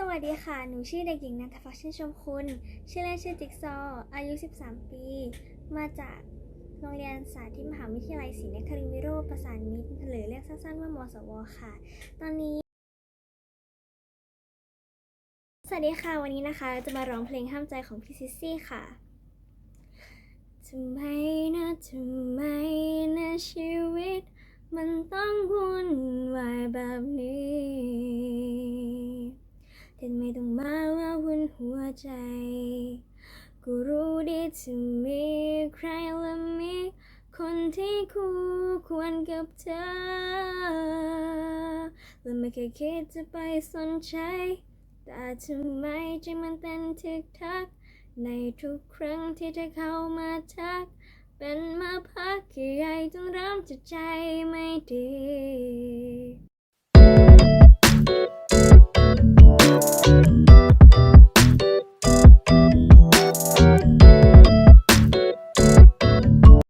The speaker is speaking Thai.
สวัสดีค่ะ หนูชื่อเด็กหญิงนันทพัชชื่นชมคุณ ชื่อเล่นชื่อจิ๊กซอ อายุ 13 ปี มาจากโรงเรียนสาธิตมหาวิทยาลัยศรีนครินทรวิโรธประสานมิตร หรือเรียกสั้นๆว่ามสว ค่ะ ตอนนี้ สวัสดีค่ะ วันนี้นะคะ จะมาร้องเพลงห้ามใจของพี่ซิสซี่ค่ะทำไมนะทำไมนะชีวิต มันต้องวุ่น แต่ไม่ต้องมาว่าวุ่นหัวใจ กูรู้ดีจะมีใครและมีคนที่คู่ควรกับเธอ และไม่เคยคิดจะไปสนใจ แต่ทำไมใจมันเต้นทึกทัก ในทุกครั้งที่เธอเข้ามาทัก เป็นมาพักแค่ใหญ่ต้องริ่มจากใจไม่ดี